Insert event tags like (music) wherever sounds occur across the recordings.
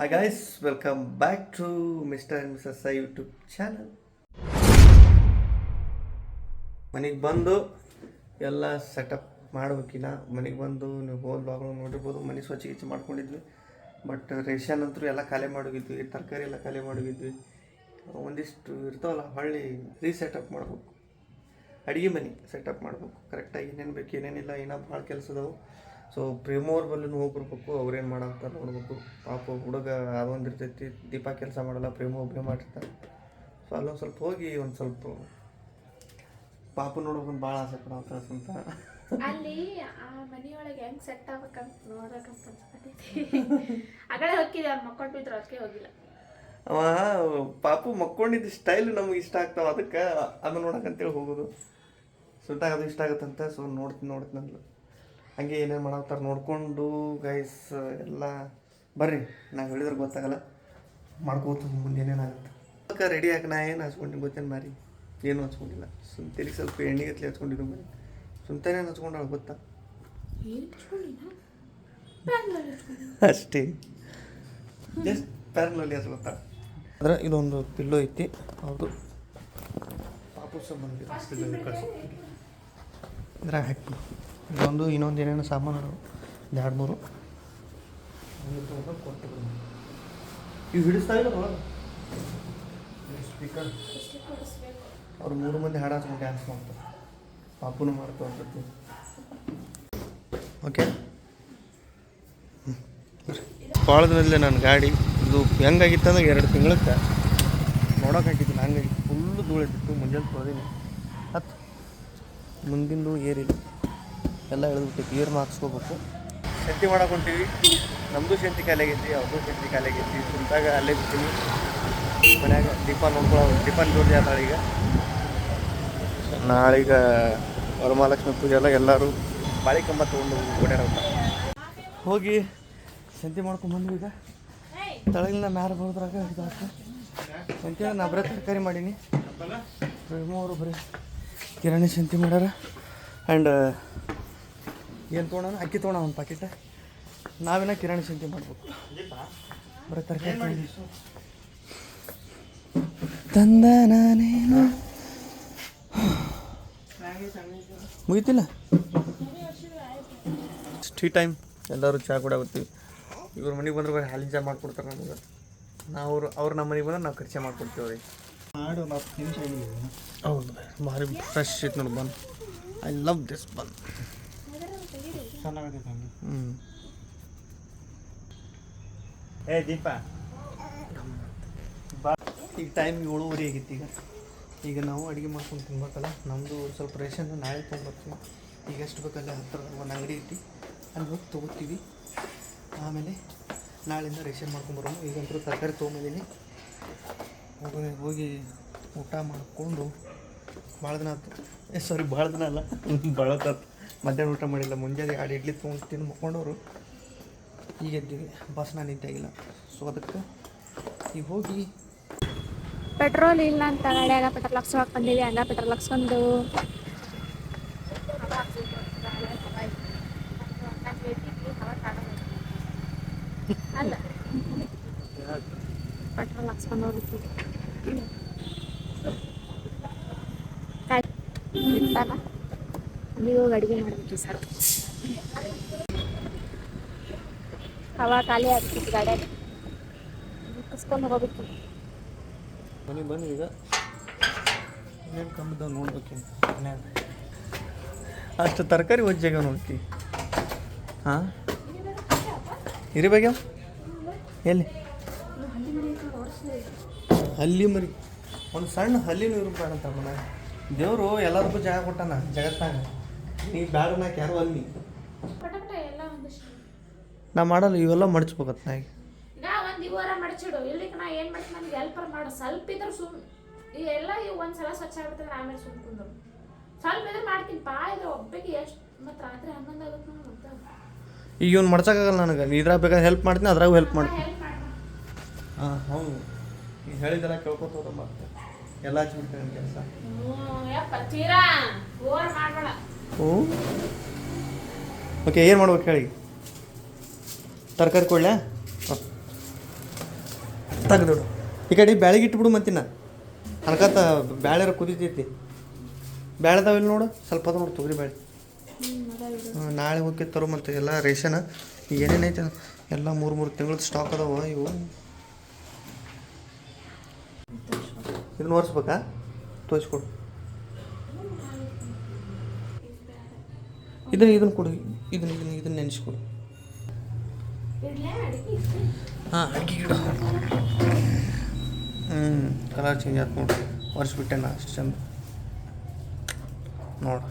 Hi guys, welcome back to mister and Mrs. Sai YouTube channel. ಮನೆಗೆ ಬಂದು ಎಲ್ಲ setup ಮಾಡ್ಬೇಕಿನ ಮನೆಗೆ ಬಂದು ನೀವು ಹೋಲ್ ಭಾಗಗಳು ನೋಡಿರ್ಬೋದು. ಮನೆ ಸ್ವಚ್ಛ ಗಿಚ್ಚ ಮಾಡ್ಕೊಂಡಿದ್ವಿ. ಬಟ್ ರೇಷನ್ ಅಂತೂ ಎಲ್ಲ ಖಾಲಿ ಮಾಡೋಗಿದ್ವಿ ತರಕಾರಿ ಎಲ್ಲ ಖಾಲಿ ಮಾಡೋಗಿದ್ವಿ ಒಂದಿಷ್ಟು ಇರ್ತಾವಲ್ಲ ಹೊಳ್ಳಿ ರೀಸೆಟಪ್ ಮಾಡ್ಬೇಕು. ಅಡುಗೆ ಮನೆ ಸೆಟಪ್ ಮಾಡಬೇಕು. ಕರೆಕ್ಟಾಗಿ ಏನೇನು ಬೇಕು ಏನೇನಿಲ್ಲ ಏನೋ ಭಾಳ ಕೆಲಸ ಅದಾವು ಸೊ ಪ್ರೇಮೋರ್ ಬಲ್ಲಿ ಹೋಗ್ಬರ್ಬೇಕು ಅವ್ರೇನು ಮಾಡಂತ ನೋಡ್ಬೇಕು. ಪಾಪ ಹುಡುಗ ಅದೊಂದು ಇರ್ತೈತಿ ದೀಪ ಕೆಲಸ ಮಾಡಲ್ಲ ಪ್ರೇಮ ಒಬ್ಬನೇ ಮಾಡಿರ್ತಾರೆ ಸೊ ಅಲ್ಲೊಂದು ಸ್ವಲ್ಪ ಹೋಗಿ ಒಂದು ಸ್ವಲ್ಪ ಪಾಪ ನೋಡ್ಬೇಕಂತ ಭಾಳ ಆಸೆ ಪಡಾತ ಅಂತ. ಅಲ್ಲಿ ಆ ಮನೆಯೊಳಗೆ ಹೆಂಗ್ ಸೆಟ್ ಆಗ್ಬೇಕಂತ ನೋಡ್ಬೇಕಂತ ಅಗಳೆ ಹೋಗಿದ್ದೆ ಅವ್ರು ಮಕ್ಕೊಂಡು ಬಿದ್ರು ಅದಕ್ಕೆ ಹೋಗಿಲ್ಲ. ಅವ ಪಾಪು ಮಕ್ಕೊಂಡಿದ್ದ ಸ್ಟೈಲ್ ನಮ್ಗೆ ಇಷ್ಟ ಆಗ್ತಾವ ಅದಕ್ಕೆ ಅದು ನೋಡಕ್ಕಂತೇಳಿ ಹೋಗೋದು. ಸುಟ್ಟಾಗ ಅದು ಇಷ್ಟ ಆಗುತ್ತಂತ. ಸೊ ನೋಡ್ತೀನಿ ನೋಡ್ತೀನಿ ಅಂದ್ಲು. ಹಂಗೆ ಏನೇನು ಮಾಡಾಕ್ತಾರೆ ನೋಡಿಕೊಂಡು ಗೈಸ್ ಎಲ್ಲ ಬರ್ರಿ. ನಾ ಹೇಳಿದ್ರೆ ಗೊತ್ತಾಗಲ್ಲ. ಮಾಡ್ಕೋತ ಮುಂದೆ ಏನೇನಾಗುತ್ತೆ ಅದಕ್ಕೆ ರೆಡಿ ಆಗಿ ನಾ ಏನು ಹಚ್ಕೊಂಡಿನಿ ಗೊತ್ತೇನು ಮಾರಿ? ಏನು ಹಚ್ಕೊಂಡಿಲ್ಲ. ಸುಂತೇಲಿ ಸ್ವಲ್ಪ ಎಣ್ಣೆಗತ್ಲೆ ಹಚ್ಕೊಂಡಿದ್ದು ಮಾರಿ. ಸುಮ್ತಾನೇನು ಹಚ್ಕೊಂಡಾಳ ಗೊತ್ತಾ? ಅಷ್ಟೇ. ಜಸ್ಟ್ ಪ್ಯಾರಲಲ್ಲಿ ಗೊತ್ತಾ ಅಂದ್ರೆ ಇದೊಂದು ಪಿಲ್ಲೋ ಐತಿ. ಹೌದು. ಪಾಪು ಸಂಬಂಧ ಪಿಲ್ಲೋ ಕಳಿಸಿ ಇದ್ರಾಗ ಹಾಕ್ಬಿಡು ಇದೊಂದು ಇನ್ನೊಂದು ಏನೇನು ಸಾಮಾನು ಒಂದು ಎರಡು ಮೂರು. ಇವು ಹಿಡಿಸ್ತಾ ಇಲ್ಲ ಸ್ಪೀಕರ್ ಅವ್ರು ಮೂರು ಮಂದಿ ಹಾಡು ಹಚ್ಕೊಂಡು ಡ್ಯಾನ್ಸ್ ಮಾಡ್ತಾರೆ. ಪಾಪುನು ಮಾಡ್ತಾ ಅಂತದ್ದು ಓಕೆ ಭಾಳ ದಿನದಲ್ಲೇ ನನ್ನ ಗಾಡಿ ಇದು ಹೆಂಗಾಗಿತ್ತು ಅಂದ್ರೆ ಎರಡು ತಿಂಗಳಕ್ಕೆ. ನೋಡೋಕೆ ನಾನು ಹಂಗಾಗಿ ಫುಲ್ಲು ಧೂಳಿತ್ತು ಮುಂಜಾನೆ ತೊಳೆದಿನಿ. ಹತ್ತು ಮುಂದಿಂದು ಏರಿಲ್ಲ. ಎಲ್ಲ ಹೇಳಿದ್ಬಿಟ್ಟು ಕ್ಲಿಯರ್ ಹಾಕ್ಸ್ಕೋಬೇಕು. ಶಂತಿ ಮಾಡಕ್ಕೆ ಹೊಂಟೀವಿ. ನಮ್ಮದು ಶಂತಿ ಖಾಲಿ ಆಗೈತಿ ಅವ್ರದ್ದು ಶಕ್ತಿ ಕಾಲಾಗೈತಿ ಕುಂತಾಗ ಅಲ್ಲೇ ಬಿಡ್ತೀನಿ. ಮನ್ಯಾಗ ದೀಪ ನೋಡ್ಕೊಳ್ಳೋ ದೀಪ ಜೋಡಿ ಆತಾಳ ಈಗ ನಾಳೀಗ ವರಮಹಾಲಕ್ಷ್ಮಿ ಪೂಜೆ ಎಲ್ಲ ಎಲ್ಲರೂ ಬಾಳಿ ಕಂಬ ತೊಗೊಂಡು ಓಡಾಡೋದ ಹೋಗಿ ಸಂತೆ ಮಾಡ್ಕೊಂಡು ಬಂದ್ವಿ ಈಗ. ತಳಗಿನ ಮ್ಯಾರ ಬರೋದ್ರಾಗ ಇದಾಕ ಸಂತೆ ನಾ ಬರೀ ತರಕಾರಿ ಮಾಡೀನಿ. ಅವರು ಬರೀ ಕಿರಾಣಿ ಸಂತೆ ಮಾಡ್ಯಾರ. ಆ್ಯಂಡ್ ಏನು ತೊಗೊಳೋಣ ಅಕ್ಕಿ ತೊಗೊಳ ಒಂದು ಪ್ಯಾಕೆಟ್ ನಾವೇನ ಕಿರಾಣಿ ಸಂತೆ ಮಾಡ್ಬೇಕು. ಬರೀ ತರಕಾರಿ ತಂದ ನಾನೇನು ಮುಗಿತಿಲ್ಲ? ಟೀ ಟೈಮ್ ಎಲ್ಲರೂ ಚಹಾ ಕೂಡ ಆಗುತ್ತೀವಿ ಇವ್ರ ಮನೆಗೆ ಬಂದ್ರೆ ಬರೀ ಹಾಲಿನ ಚಹಾ ಮಾಡ್ಕೊಡ್ತಾರೆ ನಮಗೆ. ನಾವು ಅವ್ರು ಅವ್ರು ನಮ್ಮ ಮನೆಗೆ ಬಂದ್ರೆ ನಾವು ಖರ್ಚು ಮಾಡ್ಕೊಡ್ತೀವಿ ಅವ್ರಿಗೆ. ಹೌದು. ಭಾರಿ ಫ್ರೆಶ್ ಇತ್ತು ನೋಡಿ bun. I love this bun ಚೆನ್ನಾಗೈತೆ ಹಂಗೆ ಹ್ಞೂ ಏ ದೀಪ. ಈಗ ಟೈಮ್ ಏಳುವರೆ ಆಗಿತ್ತು ಈಗ. ಈಗ ನಾವು ಅಡುಗೆ ಮಾಡ್ಕೊಂಡು ತಿನ್ಬೇಕಲ್ಲ ನಮ್ಮದು ಸ್ವಲ್ಪ ರೇಷನ್ ನಾಳೆ ತೊಗೊಂಬರ್ತೀವಿ ಈಗ ಎಷ್ಟು ಬೇಕಲ್ಲ ಹತ್ತಿರ ಒಂದು ಅಂಗಡಿ ಐತಿ. ಅಲ್ಲಿ ಹೋಗಿ ತೊಗೋತೀವಿ. ಆಮೇಲೆ ನಾಳೆಯಿಂದ ರೇಷನ್ ಮಾಡ್ಕೊಂಬರೋಣ ಈಗಂತೂ ತರಕಾರಿ ತೊಗೊಂಬಂದಿನಿ. ಹೋಗಿ ಹೋಗಿ ಊಟ ಮಾಡಿಕೊಂಡು ಭಾಳ ದಿನ ಆಯ್ತು ಏ ಸಾರಿ ಭಾಳ ದಿನ ಅಲ್ಲ. (laughs) ಭಾಳ ಮಧ್ಯಾಹ್ನ ಊಟ ಮಾಡಿಲ್ಲ ಮುಂಜಾನೆ ಆಡಿ ಇಡ್ಲಿ ತೊಗೊಂಡು ತಿಂದು ಮುಕ್ಕೊಂಡವರು. ಈಗ ಎದ್ದೀವಿ. ಬಸ್ ನಾನು ಇದ್ದಾಗಿಲ್ಲ ಸೊ ಅದಕ್ಕೆ ಈಗ ಹೋಗಿ. ಪೆಟ್ರೋಲ್ ಇಲ್ಲ ಅಂತ ಗಾಡಿಯಾಗ ಪೆಟ್ರೋಲ್ ಹಾಕ್ಸೋಕೆ ಬಂದೀವಿ ಹಂಗ ಪೆಟ್ರೋಲ್ ಹಾಕ್ಸ್ಕೊಂಡು ಅಲ್ಲ. (laughs) ಪೆಟ್ರೋಲ್ ಹಾಕ್ಸ್ಕೊಂಡು ಹೋಗ್ತೀವಿ ಇರ್ತಾರ ಅಲ್ಲಿಗೆ ಹೋಗಿ ಅಡುಗೆ ಮಾಡ್ಬೇಕು ಸರ್. ಅವಾಗ ಖಾಲಿ ಆಗ್ತಿತ್ತು ಗಾಡಿಯಾಗ ಹಾಕಿಸ್ಕೊಂಡು ಹೋಗ್ಬೇಕು. ಮನೆ ಬಂದು ಈಗ. ಏನು ಕಮ್ಮಿದ್ದಾವ ನೋಡ್ಬೇಕು ಮನ್ಯಾಗ ಅಷ್ಟು ತರಕಾರಿ ಒಜ್ಜಾಗ ನೋಡ್ತಿ. ಹಾಂ? ಇರಿಬೇಗ ಎಲ್ಲಿ? ಹಲ್ಲಿ ಮರಿ. ಒಂದು ಸಣ್ಣ ಹಲ್ಲಿನೂ ಇರ್ಬೇಡ ಅಂತ ಮನ್ಯಾಗ ದೇವರು ಎಲ್ಲರಿಗೂ ಜಾಗ ಕೊಟ್ಟಾನ, ಜಗತ್ತಾಗ. ನೀ ಬ್ಯಾಡ ನಾಕ್ ಯಾರು ಅಲ್ಲಿ. ಪಟಪಟ ಎಲ್ಲ ಒಂದಿಷ್ಟು ನಾ ಮಾಡಲ್ಲ ಇವೆಲ್ಲ ಮಡ್ಚ್ಬೇಕತ್ ನಾ ಈಗ ಈಗ ಒಂದ್ ಇವರ ಮಡಚಿಡು ಇಲ್ಲಿಗೆ ನಾ ಏನು ಮಾಡ್ತೀನಿ ನನಗೆ ಹೆಲ್ಪರ್ ಮಾಡು. ಸ್ವಲ್ಪ ಇದ್ರೆ ಸುಮ್ ಈ ಎಲ್ಲ ಒಂದು ಒಂದ್ಸಲ ಸ್ವಚ್ಛ ಆಗ್ಬಿಡ್ತದೆ ಆಮೇಲೆ ಸುಮ್ ಕುಂದ್ರು. ಸ್ವಲ್ಪ ಇದ್ರೆ ಮಾಡ್ತೀನಿ. ಪಾ ಇದ್ರೆ ಒಬ್ಬಕ್ಕೆ ಎಷ್ಟು ಮತ್ತೆ ರಾತ್ರಿ ಹನ್ನೊಂದು ಆಗುತ್ತೆ ನೋಡಿ ಮತ್ತೆ. ಈಗ ಇವ್ನು ಮಡ್ಸಕ್ಕಾಗಲ್ಲ ನನಗೆ. ನೀ ಇದ್ರಾಗ ಬೇಕಾದ್ರೆ ಹೆಲ್ಪ್ ಮಾಡ್ತೀನಿ ಅದ್ರಾಗೂ ಹೆಲ್ಪ್ ಮಾಡ್ತೀನಿ. ಹೆಲ್ಪ್ ಮಾಡ. ಹಾಂ ಹೌದು. ಈಗ ಹೇಳಿದೆಲ್ಲ ಕೇಳ್ಕೊತ ಹೋದ ಮತ್ತೆ ಎಲ್ಲ ಹಚ್ಬಿಡ್ತೇನೆ ಕೆಲಸ. ಹ್ಞೂ ಯಪ್ಪ ತೀರಾ? ಓವರ್ ಮಾಡ್ಬೇಡ. ಹ್ಞೂ? ಓಕೆ, ಏನು ಮಾಡ್ಬೇಕು ಹೇಳಿ? ತರಕಾರಿ ಕೊಡ್ಲಾ? ತಗ್ದು ಈ ಕಡೆ ಬ್ಯಾಳಿಗೆ ಇಟ್ಬಿಡು ಮತ್ತಿನ ಅನ್ಕತ್ತ ಬ್ಯಾಳೆರ ಕುದಿತೈತಿ. ಬ್ಯಾಳೆ ಅದಾವ ಇಲ್ಲಿ ನೋಡು? ಸ್ವಲ್ಪ ಅದ ನೋಡು, ತೊಗರಿ ಬ್ಯಾಳೆ. ನಾಳೆ ಹೋಗಿ ತರೋ ಮತ್ತು ಎಲ್ಲ ರೇಷನ್. ಏನೇನೈತೆ ಎಲ್ಲ ಮೂರು ಮೂರು ತಿಂಗಳದ್ದು ಸ್ಟಾಕ್ ಅದಾವ, ಇವು. ಇದನ್ನ ಒರೆಸ್ಬೇಕಾ? ತೋರಿಸ್ಕೊಡು. ಇದನ್ನ ಇದನ್ನ ಕೊಡು ಇದನ್ನ ಇದನ್ನ ಇದನ್ನ ನೆನೆಸ್ಕೊಡು. ಹಾಂ ಅಡ್ಗೆ ಗಿಡ ಹ್ಞೂ ಕಲರ್ ಚೇಂಜ್ ಆಯ್ತು ನೋಡಿ. ಒರೆಸ್ಬಿಟ್ಟೆ ನಾ ಅಷ್ಟು ಚಂದ ನೋಡು.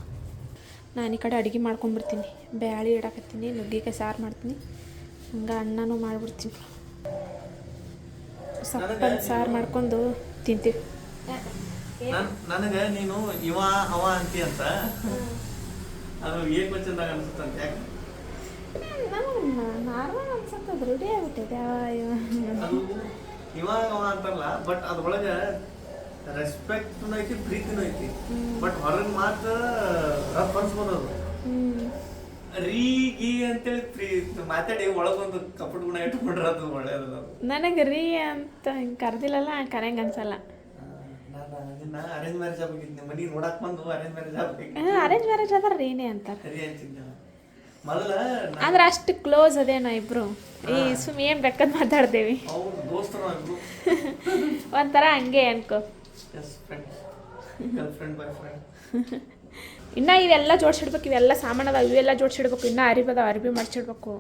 ನಾನು ಈ ಕಡೆ ಅಡುಗೆ ಮಾಡ್ಕೊಂಡ್ಬಿಡ್ತೀನಿ. ಬ್ಯಾಳಿ ಇಡಕತ್ತೀನಿ ನುಗ್ಗಿಕಾಯಿ ಸಾರು ಮಾಡ್ತೀನಿ. ಹಂಗೆ ಅನ್ನನೂ ಮಾಡಿಬಿಡ್ತೀನಿ. ಸಪ್ಪನ್ ಸಾರು ಮಾಡ್ಕೊಂಡು ತಿಂತೀವಿ. ನನಗೆ ನೀನು ಇವ ಅವ ಅಂತಿ ಅಂತ ಅದು ಏಕ್ ಅನ್ಸುತ್ತೆ ಅನ್ಸುತ್ತಂತೆ ಯಾಕೆ? ನಾರ್ಮಲ್ ಅನ್ಸತ್ತದ ರೂಢಿ ಆಗ್ಬಿಟ್ಟಿದೆ ಅದು ಇವಾಗ ಅವ ಅಂತಲ್ಲ ಬಟ್ ಅದ್ರೊಳಗೆ ರೆಸ್ಪೆಕ್ಟ್ ಐತಿ ಪ್ರೀತಿನೂ ಐತಿ ಬಟ್ ಹೊರಗೆ ಮಾತ್ರ ರಫ್ ಅನ್ಸ್ಬೋದು ಅದು. ರೀ ಗೀ ಅಂತೇಳಿ ಪ್ರೀ ಮಾತಾಡಿ ಒಳಗೊಂದು ಕಪಟ ಗುಣ ಇಟ್ಕೊಂಡ್ರೆ ಅದು ಒಳ್ಳೇದಲ್ಲ ನನಗೆ ರೀ ಅಂತ ಹಿಂಗೆ ಕರೆದಿಲ್ಲಲ್ಲ ಕರೆಯಂಗೆ ಅನ್ಸಲ್ಲ. ನಿನ್ನ ಅರೇಂಜ್ ಮ್ಯಾರೇಜ್ ಆಗ್ಬೇಕಿತ್ತು ಮನೆಗೆ ನೋಡಕ್ ಬಂದು ಅರೇಂಜ್ ಮ್ಯಾರೇಜ್ ಆಗ್ಬೇಕು ಅರೇಂಜ್ ಮ್ಯಾರೇಜ್ ಅದಾರ ಏನೇ ಅಂತ ಸರಿ ಅಂತಿದ್ದ. ಮೊದಲ ಅಂದ್ರೆ ಅಷ್ಟು ಕ್ಲೋಸ್ ಅದೇನೋ ಇಬ್ರು. ಈ ಸುಮ್ ಏನು ಬೇಕಾದ್ ಮಾತಾಡ್ದೇವಿ. ಅವ್ರ ದೋಸ್ತರು ಇಬ್ರು. (laughs) ಒಂಥರ ಹಂಗೆ ಅನ್ಕೋ. Yes friend girl friend boy friend ಇನ್ನ ಇವೆಲ್ಲ ಜೋಡ್ಸಿಡ್ಬೇಕು ಇವೆಲ್ಲ ಸಾಮಾನು ಅದಾವ ಇವೆಲ್ಲ ಜೋಡ್ಸಿಡ್ಬೇಕು ಇನ್ನ ಅರಿಬಿ ಅದಾವ ಅರಿಬಿ ಮಾಡ್ಸಿಡ್ಬೇಕು.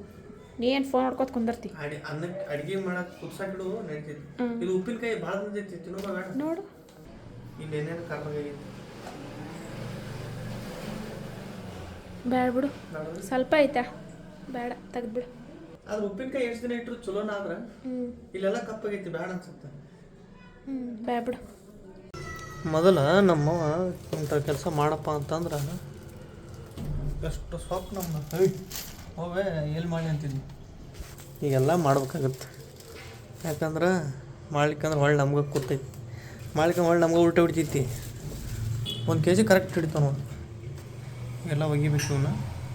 ನೀ ಏನು ಫೋನ್ ನೋಡ್ಕೊತ ಕುಂದಿರ್ತಿ? ಅಡಿ ಅನ್ನಕ್ಕೆ ಅಡಿಗೆ ಮಾಡಕ್ ಕುದ್ಸಾಕಿಡು ನಡೀತೈತಿ ಇದು ಉಪ್ಪಿನಕಾಯಿ ಭಾಳ ಬಂದೈತಿ ತಿನ್ನೋ ನೋಡು. ಇಲ್ಲಿ ಏನೇನು ಆಗೈತಿ ಬೇಡ ಬಿಡು. ಸ್ವಲ್ಪ ಐತಾ. ಬೇಡ ತೆಗ್ದ್ಬಿಡು. ಆದ್ರೆ ಉಪ್ಪಿನಕಾಯಿ ಎಷ್ಟು ದಿನ ಇಟ್ಟರು ಚಲೋನ ಆದ್ರೆ? ಇಲ್ಲೆಲ್ಲ ಕಪ್ಪಾಗೈತಿ ಬೇಡ ಅನ್ಸುತ್ತೆ. ಹ್ಞೂ ಬೇಡ ಬಿಡು. ಮೊದಲ ನಮ್ಮವ್ವ ಇಂಥ ಕೆಲಸ ಮಾಡಪ್ಪ ಅಂತಂದ್ರೆ ಎಷ್ಟು ಸೊಪ್ಪು ನಮ್ಮ ಹೋವೆ ಎಲ್ಲಿ ಮಾಡಿ ಅಂತಿದ್ವಿ ಈಗೆಲ್ಲ ಮಾಡ್ಬೇಕಾಗತ್ತೆ. ಯಾಕಂದ್ರೆ ಮಾಡ್ಲಿಕ್ಕಂದ್ರೆ ಹೊಳ್ಳಿ ನಮ್ಗೆ ಕೂತೈತಿ ಮಾಡ್ಲಿಕ್ಕೆ ಮಾಡಿ ನಮ್ಗೆ ಉಲ್ಟ ಹೊಡಿತೈತಿ. ಒಂದು ಕೆ ಜಿ ಕರೆಕ್ಟ್ ಹಿಡಿತಾವ ನೋಡಿ. ಎಲ್ಲ ಒಗಿಬೇಕು ಇವನ್ನ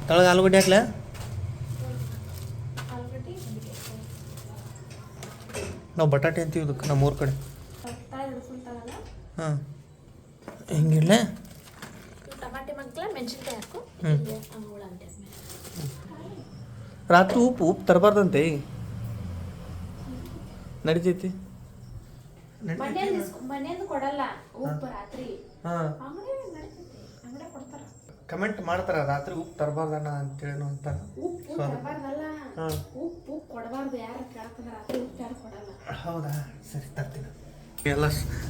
ತಳಗ ಆಲೂಗಡ್ಡೆ ಹಾಕ್ಲ? ನಾವು ಬಟಾಟೆ ಅಂತೀವಿ ಇದಕ್ಕೆ ನಮ್ಮ ಊರ ಕಡೆ. ಹಾಂ. ಹೆಂಗಿಲ್ಲ? ರಾತ್ರಿ ಉಪ್ಪು ಉಪ್ಪು ತರಬಾರ್ದಂತೆ ನಡಿತೈತಿ. ಮನೆಯಲ್ಲಿ ಮನೆಯಿಂದ ಕೊಡಲ್ಲ. ಉಪ್ಪು ರಾತ್ರಿ. ಹಾಂ. ಅಂಗಡಿ ನಡೀತೈತಿ. ಅಂಗಡಿ ಕೊಡ್ತಾರ. ಕಮೆಂಟ್ ಮಾಡ್ತಾರ ರಾತ್ರಿ ಉಪ್ಪು ತರಬಾರ್ದಣ್ಣ ಅಂತೇಳಿ ಅಂತ ಉಪ್ಪು ತರಬಾರ್ದಲ್ಲ. ಹಾಂ. ಉಪ್ಪು ಕೊಡಬಾರ್ದು ಯಾರು ಕೇಳ್ತಂದ್ರೆ ರಾತ್ರಿ ಉಪ್ಪು ಯಾರು ಕೊಡಲ್ಲ. ಹೌದಾ? ಸರಿ ತರ್ತೀನಿ. ಎಲ್ಲ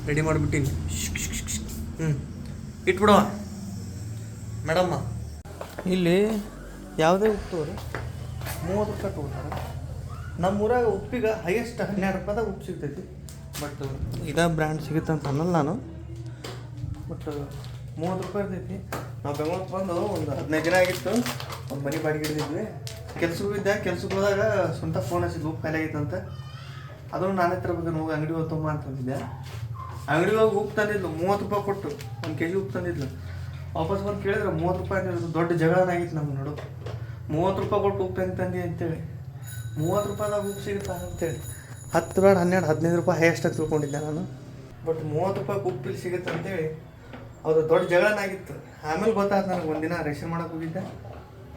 ರೆಡಿ ಮಾಡಿಬಿಟ್ಟಿನಿ. ಹ್ಞೂ ಇಟ್ಬಿಡವ ಮೇಡಮ್ಮ. ಇಲ್ಲಿ ಯಾವುದೇ ಉಪ್ಪು ತಗೋರಿ. ಮೂವತ್ತು ರೂಪಾಯಿ ತೊಗೊಳ್ತಾರೆ ನಮ್ಮ ಊರಾಗ ಉಪ್ಪಿಗೆ ಹೈಯೆಸ್ಟ್ ಹನ್ನೆರಡು ರೂಪಾಯಿದಾಗ ಉಪ್ಪು ಸಿಗ್ತೈತಿ. ಬಟ್ ಇದೇ ಬ್ರ್ಯಾಂಡ್ ಸಿಗುತ್ತೆ ಅಂತ ಅನ್ನಲ್ಲ ನಾನು. ಬಟ್ ಮೂವತ್ತು ರೂಪಾಯಿ ಇರ್ತೈತಿ. ನಾವು ಬೆಂಗಳೂರಿಗೆ ಬಂದು ಒಂದು ಹದಿನೈದು ದಿನ ಆಗಿತ್ತು. ಒಂದು ಮನೆ ಬಾಡಿಗೆ ಹಿಡಿದಿದ್ವಿ. ಕೆಲ್ಸಕ್ಕೆ ಇದ್ದೆ ಕೆಲ್ಸಕ್ಕೆ ಹೋದಾಗ ಸ್ವಂತ ಫೋನ್ ಹಚ್ಚಿದ್ದು ಉಪ್ಪು ಖಾಲಿ ಅಂತ. ಅದನ್ನು ನಾನೇ ತರಬೇಕು ಹೋಗಿ ಅಂಗಡಿ ಹೋಗಿ ಅಂತ ಅಂದಿದ್ದೆ. ಅಂಗಡಿ ಹೋಗಿ ಉಪ್ಪು ತಂದಿದ್ಲು. ಮೂವತ್ತು ರೂಪಾಯಿ ಕೊಟ್ಟು. ಒಂದು ಕೆ ಜಿ ಉಪ್ಪು ತಂದಿದ್ಲು. ವಾಪಸ್ ಬಂದು ಕೇಳಿದ್ರೆ ಮೂವತ್ತು ರೂಪಾಯಿ ಅಂತ ದೊಡ್ಡ ಜಗಳನಾಗಿತ್ತು ನಮ್ಮ ನೋಡು. ಮೂವತ್ತು ರೂಪಾಯಿ ಕೊಟ್ಟು ಉಪ್ಪು ಹೆಂಗೆ ತಂದಿ ಅಂತೇಳಿ. ಮೂವತ್ತು ರೂಪಾಯಿದಾಗ ಉಪ್ಪು ಸಿಗುತ್ತಾ ಅಂತೇಳಿ. ಹತ್ತು ಬೇಡ ಹನ್ನೆರಡು ಹದಿನೈದು ರೂಪಾಯಿ ಹೈಯೆಸ್ಟ್ ಅಂತ ತಿಳ್ಕೊಂಡಿದ್ದೆ ನಾನು. ಬಟ್ ಮೂವತ್ತು ರೂಪಾಯಿ ಉಪ್ಪಿಲ್ಲಿ ಸಿಗುತ್ತೆ ಅಂತೇಳಿ ಅದು ದೊಡ್ಡ ಜಗಳನಾಗಿತ್ತು ಆಮೇಲೆ ಗೊತ್ತಾಯ್ತು ನನಗೆ ಒಂದಿನ ರೇಷನ್ ಮಾಡೋಕೆ ಹೋಗಿದ್ದೆ.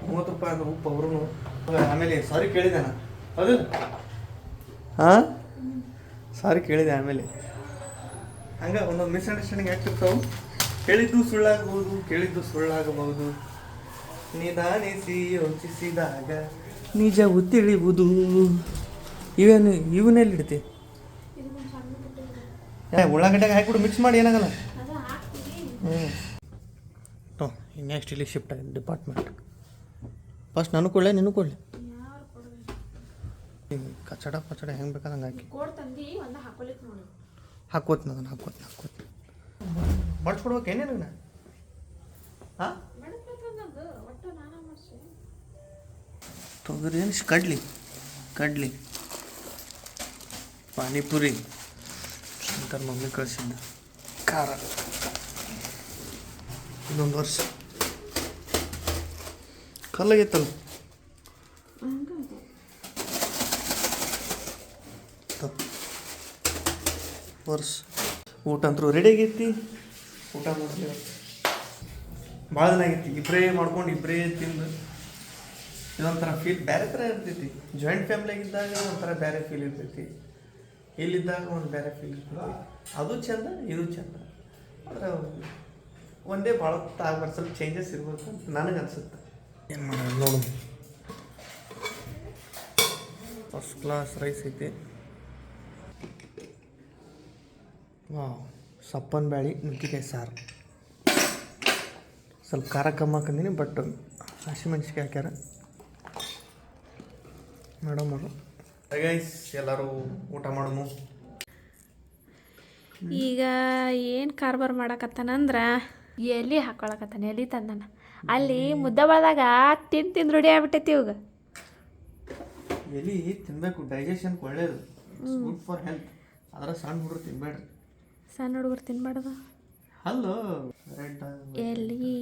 ಮೂವತ್ತು ರೂಪಾಯಿ ಅಂದ್ರೆ ಉಪ್ಪು ಅವರು ಆಮೇಲೆ ಸಾರಿ ಕೇಳಿದೆ ನಾನು. ಅದು? ಹಾಂ ಸಾರಿ ಕೇಳಿದೆ ಆಮೇಲೆ. ಹಂಗೆ ಒಂದು ಮಿಸ್ಅಂಡರ್ಸ್ಟ್ಯಾಂಡಿಂಗ್ ಆಗ್ತಿರ್ತಾವೆ. ಕೇಳಿದ್ದು ಸುಳ್ಳಾಗಬಹುದು ಕೇಳಿದ್ದು ಸುಳ್ಳಾಗಬಹುದು ನಿಧಾನಿಸಿ ಯೋಚಿಸಿದಾಗ ನಿಜವು ತಿಳಿಯುವುದು ಇವೇನು ಇವನ್ನೆಲ್ಲಿ ಇಡ್ತಿ ಉಳ್ಳಾಗಡ್ಡೆಗೆ ಹಾಕ್ಬಿಟ್ಟು ಮಿಕ್ಸ್ ಮಾಡಿ, ಏನಾಗಲ್ಲ. ಹ್ಞೂ ನೆಕ್ಸ್ಟ್ ಇಲ್ಲಿ ಶಿಫ್ಟ್ ಆಗಿದೆ ಡಿಪಾರ್ಟ್ಮೆಂಟ್ ಫಸ್ಟ್ ನಾನು ಕೊಡಲೆ ನೀನು ಕೊಡಲಿ? ಕಚಡ ಪಚಡ ಹೆಂಗೆ ಬೇಕಾದಂಗೆ ಹಾಕಿ. ಹಾಕೋತ್ ನಾನು ಹಾಕೋತ್ ಹಾಕೋತ್ ಮಾಡಿಸ್ಕೊಡ್ಬೇಕು ಏನೇನು ಹಾಂ ತೊಗರಿ, ಏನು ಕಡ್ಲಿ ಕಡ್ಲಿ. ಪಾನಿಪುರಿ. ಶಂಕರ್ ಮಮ್ಮಿ ಕಳಿಸಿದ್ದ ಖಾರ. ಇನ್ನೊಂದು ವರ್ಷ. ಕಲ್ಲಾಗೈತಲ್ಲ. ವರ್ಷ. ಊಟ ಅಂತೂ ರೆಡಿ ಆಗೈತಿ. ಊಟ ಮಾಡಿ ಭಾಳ ದಿನ ಆಗೈತಿ. ಇಬ್ಬರೇ ಮಾಡ್ಕೊಂಡು ಇಬ್ಬರೇ ತಿಂದು ಇದೊಂಥರ ಫೀಲ್ ಬೇರೆ ಥರ ಇರ್ತೈತಿ. ಜಾಯಿಂಟ್ ಫ್ಯಾಮ್ಲಿಯಾಗಿದ್ದಾಗ ಒಂಥರ ಬೇರೆ ಫೀಲ್ ಇರ್ತೈತಿ. ಇಲ್ಲಿದ್ದಾಗ ಒಂದು ಬೇರೆ ಫೀಲ್ ಅದು ಚಂದ ಇದು ಚಂದ. ಆದ್ರೆ ಒಂದೇ ಭಾಳ ಆಗ್ಬಾರ್ದು ಸ್ವಲ್ಪ ಚೇಂಜಸ್ ಇರ್ಬೇಕು ಅಂತ ನನಗೆ ಅನಿಸುತ್ತೆ. ಏನು ಮಾಡೋದು ನೋಡು. ಫಸ್ಟ್ ಕ್ಲಾಸ್ ರೈಸ್ ಐತಿ. ವಾವ್ ಸಪ್ಪನ್ ಬ್ಯಾಳಿ ನುಗ್ಗಿಕಾಯಿ ಸಾರು. ಸ್ವಲ್ಪ ಖಾರ ಕಮ್ಮಿ ಹಾಕಂದೀನಿ ಬಟ್ ಹಸಿಮೆಣ್ಸಿಕಾಯಿ ಹಾಕ್ಯಾರ. ಮೇಡಮ್ ಅವರು ಗೈಸ್ ಎಲ್ಲರೂ ಊಟ ಮಾಡೋನು? ಈಗ ಏನು ಕಾರ್ಬಾರ್ ಮಾಡಕತ್ತಾನಂದ್ರೆ ಎಲಿ ಹಾಕೊಳಕತ್ತಾನ ಎಲಿ ತಂದನ. ಅಲ್ಲಿ ಮುದ್ದೆ ಬಳದಾಗ ತಿಂದು ತಿಂದು ರೆಡಿ ಆಗ್ಬಿಟ್ಟೈತಿ ಇವಾಗ. ಎಲಿ ತಿನ್ನಬೇಕು ಡೈಜೆಷನ್ ಒಳ್ಳೇದು. ಗುಡ್ ಫಾರ್ ಹೆಲ್ತ್ ಅದರ ಸಣ್ಣ ಹುಡುಗರು ತಿನ್ಬೇಡ್ರಿ. ಸಣ್ಣ ಹುಡುಗರು ತಿನ್ಬಾರ್ದು. ಹಲೋ ಎಲ್ಲಿ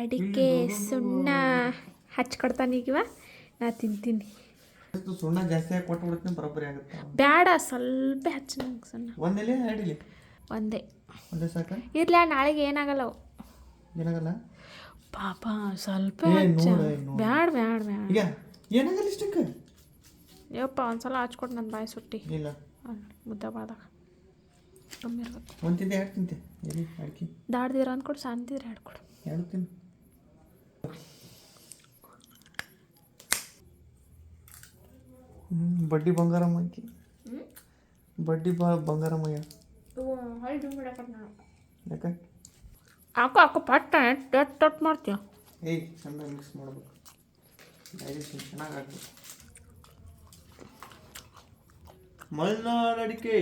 ಅಡಿಕೆ ಸುಣ್ಣ ಹಚ್ಕೊಡ್ತಾನೀಗಿವ ನಾ ತಿಂತೀನಿ. ಸುಣ್ಣ ಜಾಸ್ತಿ ಹಾಕಿ ಕೊಟ್ಟು ಬಿಡ್ತೀನಿ ಬರೋಬ್ಬರಿ ಆಗುತ್ತೆ. ಬ್ಯಾಡ ಸ್ವಲ್ಪ ಹಚ್ಚಿ ನಂಗೆ ಸುಣ್ಣ ಒಂದೆಲೆ ಎರಡಿಲಿ ಒಂದೇ. ಒಂದೇ ಸಾಕ? ಇರ್ಲ ನಾಳೆಗೆ ಏನಾಗಲ್ಲ ಅವು. ಏನಾಗಲ್ಲ? ಪಾಪ ಸ್ವಲ್ಪ ಏ, ಹಚ್ಚ. ನೋಡು, ಏ, ನೋಡು. ಬ್ಯಾಡ ಬ್ಯಾಡ ಬ್ಯಾಡ. ಈಗ ಏನಾಗಲ್ಲ ಇಷ್ಟಕ್ಕೆ? ಯಪ್ಪ ಒಂದ್ಸಲ ಹಚ್ಕೊಟ್ಟು ನನ್ನ ಬಾಯಿ ಸುಟ್ಟಿ. ಇಲ್ಲ. ಮುದ್ದೆ ಬಾದಾಗ. ಕಮ್ಮಿ ಇರ್ಬೇಕು. ಒಂದು ತಿಂದೆ ಎರಡು ತಿಂತೆ. ಎಲ್ಲಿ ಅಡ್ಕಿ? ದಾಡ್ದಿರ ಅಂದ್ಕೊಡು ಸಣ್ಣದಿದ್ರೆ ಹೇಳ್ಕೊಡು ಎರಡು ತಿನ್ನು. ಬಡ್ಡಿ ಬಂಗಾರಮ್ಮ ಆಕಿ ಬಡ್ಡಿ ಬಾ ಬಂಗಾರಮ್ಮಯ್ಯ ಯಾಕೆ? ಹಾಕು ಹಾಕು ಪಟ್ಟ ಟಟ್ ಟಟ್ ಮಾಡ್ತೀಯ? ಏಯ್ ಚೆಂದ ಮಿಕ್ಸ್ ಮಾಡ್ಬೇಕು. ಡೈಜೆಷನ್ ಚೆನ್ನಾಗಿ ಆಗ್ಬೇಕು. ಮಲೆನಾಡು ಅಡಿಕೆ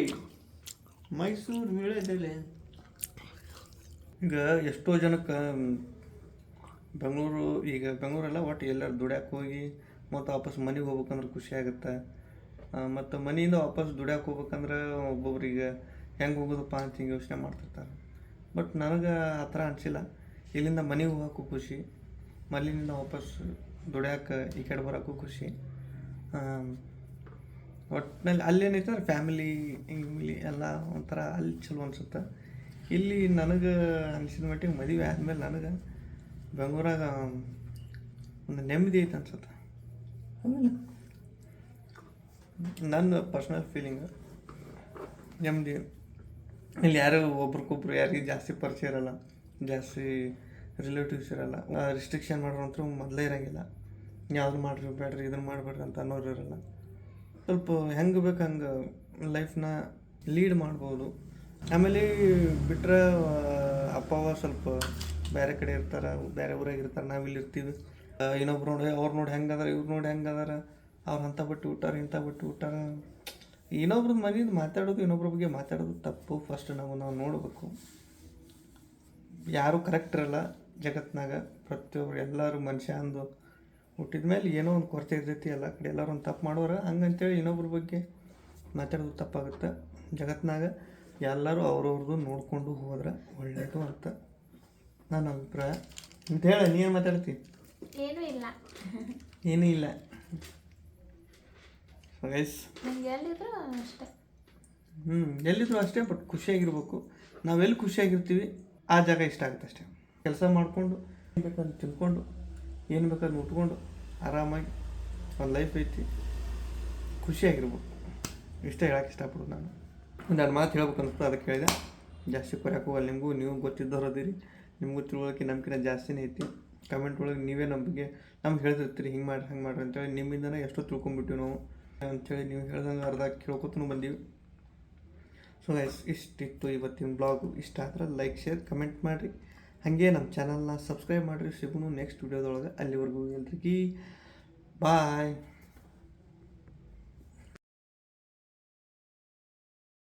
ಮೈಸೂರು ವೀಳ್ಯದೆಲೆ ಈಗ ಎಷ್ಟೋ ಜನಕ್ಕೆ ಬೆಂಗಳೂರು ಈಗ ಬೆಂಗಳೂರೆಲ್ಲ ಒಟ್ಟು ಎಲ್ಲರೂ ದುಡ್ಯಾಕೆ ಹೋಗಿ ಮತ್ತು ವಾಪಸ್ ಮನೆಗೆ ಹೋಗ್ಬೇಕಂದ್ರೆ ಖುಷಿ ಆಗುತ್ತೆ. ಮತ್ತು ಮನೆಯಿಂದ ವಾಪಸ್ ದುಡ್ಯಾಕೆ ಹೋಗ್ಬೇಕಂದ್ರೆ ಒಬ್ಬೊಬ್ರಿಗೆ ಹೆಂಗೆ ಹೋಗೋದಪ್ಪ ಅಂತ ಹಿಂಗೆ ಯೋಚನೆ ಮಾಡ್ತಿರ್ತಾರೆ. ಬಟ್ ನನಗೆ ಆ ಥರ ಅನಿಸಿಲ್ಲ. ಇಲ್ಲಿಂದ ಮನೆಗೆ ಹೋಗೋಕ್ಕೂ ಖುಷಿ. ಮಲ್ಲಿನಿಂದ ವಾಪಸ್ ದುಡ್ಯಾಕೆ ಈ ಕಡೆ ಬರೋಕ್ಕೂ ಖುಷಿ. ಒಟ್ಟಿನಲ್ಲಿ ಅಲ್ಲೇನೈತಂದ್ರೆ ಫ್ಯಾಮಿಲಿ ಗಿಮಿಲಿ ಎಲ್ಲ ಒಂಥರ ಅಲ್ಲಿ ಚಲೋ ಅನಿಸುತ್ತೆ. ಇಲ್ಲಿ ನನಗೆ ಅನಿಸಿದ ಮಟ್ಟಿಗೆ ಮದುವೆ ಆದಮೇಲೆ ನನಗೆ ಬೆಂಗಳೂರಾಗ ಒಂದು ನೆಮ್ಮದಿ ಐತೆ ಅನ್ಸುತ್ತೆ. ಹೌದಲ್ಲ? ನನ್ನ ಪರ್ಸ್ನಲ್ ಫೀಲಿಂಗ್ ನೆಮ್ಮದಿ. ಇಲ್ಲಿ ಯಾರು ಒಬ್ರಿಗೊಬ್ರು ಯಾರಿಗೆ ಜಾಸ್ತಿ ಪರಿಚಯ ಇರಲ್ಲ, ಜಾಸ್ತಿ ರಿಲೇಟಿವ್ಸ್ ಇರಲ್ಲ ರಿಸ್ಟ್ರಿಕ್ಷನ್ ಮಾಡೋರಂತೂ ಮೊದಲೇ ಇರೋಂಗಿಲ್ಲ. ಯಾವ್ದು ಮಾಡ್ರಿ, ಬೇಡ್ರಿ ಇದನ್ನು ಮಾಡಬೇಡ್ರಿ ಅಂತ ಅನ್ನೋರು ಇರಲ್ಲ. ಸ್ವಲ್ಪ ಹೆಂಗೆ ಬೇಕು ಹಂಗೆ ಲೈಫ್ನ ಲೀಡ್ ಮಾಡ್ಬೋದು. ಆಮೇಲೆ ಬಿಟ್ರೆ ಅಪ್ಪ ಅವ್ವ ಸ್ವಲ್ಪ ಬೇರೆ ಕಡೆ ಇರ್ತಾರೆ, ಬೇರೆ ಊರಾಗ ಇರ್ತಾರೆ ನಾವು ಇಲ್ಲಿ ಇರ್ತೀವಿ. ಇನ್ನೊಬ್ರು ನೋಡಿ, ಅವ್ರು ನೋಡಿ ಹೆಂಗದಾರ, ಇವ್ರು ನೋಡಿ ಹೆಂಗದಾರ, ಅವ್ರು ಅಂಥ ಬಟ್ಟೆ ಊಟಾರ ಇಂಥ ಬಟ್ಟೆ ಊಟಾರ ಇನ್ನೊಬ್ರದ್ದು ಮನೇದು ಮಾತಾಡೋದು, ಇನ್ನೊಬ್ರ ಬಗ್ಗೆ ಮಾತಾಡೋದು ತಪ್ಪು. ಫಸ್ಟ್ ನಾವು ನಾವು ನೋಡಬೇಕು. ಯಾರೂ ಕರೆಕ್ಟ್ ಇರಲ್ಲ ಜಗತ್ತಿನಾಗ ಪ್ರತಿಯೊಬ್ರು ಎಲ್ಲರೂ ಮನುಷ್ಯ ಅಂದು ಹುಟ್ಟಿದ ಮೇಲೆ ಏನೋ ಒಂದು ಕೊರತೆ ಇರ್ತೈತಿ ಎಲ್ಲ ಕಡೆ. ಎಲ್ಲರೂ ಒಂದು ತಪ್ಪು ಮಾಡೋರ ಹಂಗಂತೇಳಿ ಇನ್ನೊಬ್ರ ಬಗ್ಗೆ ಮಾತಾಡೋದು ತಪ್ಪಾಗುತ್ತೆ. ಜಗತ್ತಿನಾಗ ಎಲ್ಲರೂ ಅವ್ರವ್ರದ್ದು ನೋಡಿಕೊಂಡು ಹೋದ್ರೆ ಒಳ್ಳೆಯದು ಅಂತ ನನ್ನ ಅಭಿಪ್ರಾಯ. ಅಂತ ಹೇಳ, ನೀನು ಮಾತಾಡ್ತಿ? ಏನೂ ಇಲ್ಲ. ಏನೂ ಇಲ್ಲ. ಗೈಸ್ ನಂಗೆ ಎಲ್ಲಿದ್ರು ಅಷ್ಟೇ. ಹ್ಞೂ ಎಲ್ಲಿದ್ರು ಅಷ್ಟೇ ಬಟ್ ಖುಷಿಯಾಗಿರ್ಬೇಕು. ನಾವೆಲ್ಲಿ ಖುಷಿಯಾಗಿರ್ತೀವಿ ಆ ಜಾಗ ಇಷ್ಟ ಆಗುತ್ತೆ ಅಷ್ಟೇ. ಕೆಲಸ ಮಾಡಿಕೊಂಡು ತಿನ್ಕೊಂಡು ಏನು ಬೇಕಾದ್ರೂ ಉಟ್ಕೊಂಡು ಆರಾಮಾಗಿ ಒಂದು ಲೈಫ್ ಐತಿ. ಖುಷಿಯಾಗಿರ್ಬೇಕು. ಇಷ್ಟೇ ಹೇಳಕ್ಕೆ ಇಷ್ಟಪಡೋದು ನಾನು. ಒಂದು ಎರಡು ಮಾತು ಹೇಳ್ಬೇಕು ಅನ್ಸ್ತು ಅದಕ್ಕೆ ಹೇಳಿದೆ. ಜಾಸ್ತಿ ಕೊರಕ್ಕೆ ಹೋಗಲ್ಲ ನಿಮಗೂ ನೀವು ಗೊತ್ತಿದ್ದವ್ರು ಅದೀರಿ. ನಿಮಗೂ ತಿಳುವಳಿಕೆ ನಮ್ಗಿಂತ ಜಾಸ್ತಿನೇ ಐತಿ. ಕಮೆಂಟ್ ಒಳಗೆ ನೀವೇ ನಮಗೆ, ನಮ್ಗೆ ಹೇಳ್ತಿರ್ತೀರಿ, ಹಿಂಗೆ ಮಾಡ್ರಿ, ಹಂಗೆ ಮಾಡ್ರಿ ಅಂತೇಳಿ ನಿಮ್ಮಿಂದನೇ ಎಷ್ಟೋ ತಿಳ್ಕೊಂಬಿಟ್ಟಿವಿ ನಾವು. ಅಂಥೇಳಿ ನೀವು ಹೇಳ್ದಂಗೆ ಅರ್ಧ ಕೇಳ್ಕೊತೂ ಬಂದೀವಿ. ಸೊ ಎಸ್ ಇಷ್ಟಿತ್ತು ಇವತ್ತಿನ ಬ್ಲಾಗು ಇಷ್ಟ ಆದ್ರೆ ಲೈಕ್ ಶೇರ್ ಕಮೆಂಟ್ ಮಾಡಿರಿ. ಹಾಗೆ ನಮ್ಮ ಚಾನಲ್ನ ಸಬ್ಸ್ಕ್ರೈಬ್ ಮಾಡಿರಿ. ಸಿಗುನು ನೆಕ್ಸ್ಟ್ ವಿಡಿಯೋದೊಳಗೆ ಅಲ್ಲಿವರೆಗೂ ಎಲ್ರಿಗೂ ಬಾಯ್